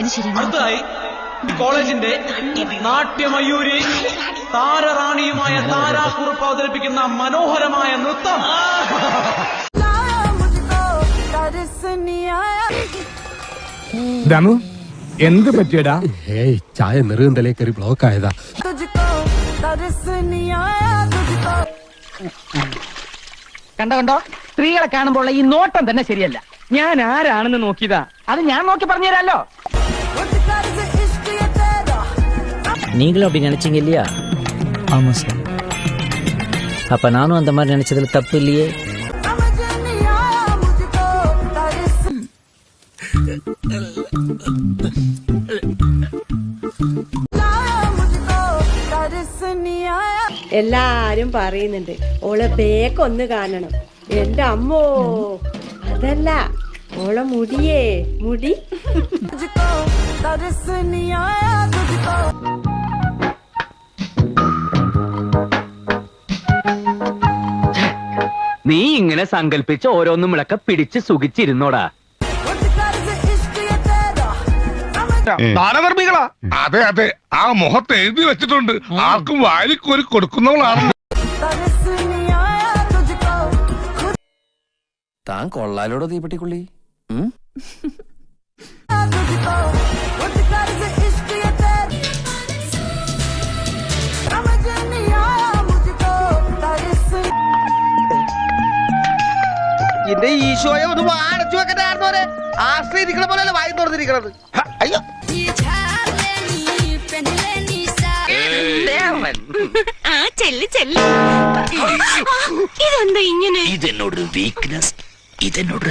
ഇത് ശരിയാണ്? അടുത്തതായി കോളേജിന്റെ നാട്യമയൂരി താരറാണിയുമായ താരാക്കുറിപ്പ് അവതരിപ്പിക്കുന്ന മനോഹരമായ നൃത്തം. ദമു എന്ത് പറ്റിയടാ? ഏയ് ചായ നെറുകന്തലേ കയറി ബ്ലോക്ക് ആയതാ. കണ്ടോ കണ്ടോ? സ്ത്രീകളെ കാണുമ്പോൾ ഈ നോട്ടം തന്നെ ശരിയല്ല. ഞാൻ ആരാണെന്ന് നോക്കിയതാ. അത് ഞാൻ നോക്കി പറഞ്ഞുതരാലോ. நீங்களும் அப்படி நினைச்சீங்க இல்லையா ஆமா சார் அப்ப நானும் அந்த மாதிரி நினைச்சதுல தப்பு இல்லையே എല്ലാരും പറയുന്നുണ്ട് ഓളെ ബേക്കൊന്ന് കാണണം എന്റെ അമ്മോ അതല്ല ഓളെ മുടിയേ മുടി നീ ഇങ്ങനെ സങ്കല്പിച്ച് ഓരോന്നും വിളക്ക പിടിച്ച് സുഖിച്ചിരുന്നോടാ. ദാനധർമ്മികളാ അതെ അതെ. ആ മുഖത്ത് എഴുതി വെച്ചിട്ടുണ്ട്. ആർക്കും വാരിക്കോരി കൊടുക്കുന്നവളാണ്. താൻ കൊള്ളാലോടോ തീപ്പെട്ടിക്കുള്ളി? എന്റെ ഈശോയെ ഒന്ന് വാടച്ചു വെക്കണ്ടായിരുന്നു അവരെ. ആശ്രയിരിക്കണ പോലെ വായി തുറന്നിരിക്കണത്. അയ്യോ. ആ ചെല്ല് ചെല്ല്. ഇതെന്താ ഇങ്ങനെ? വീക്ക്നെസ് ഇതെന്നോടൊരു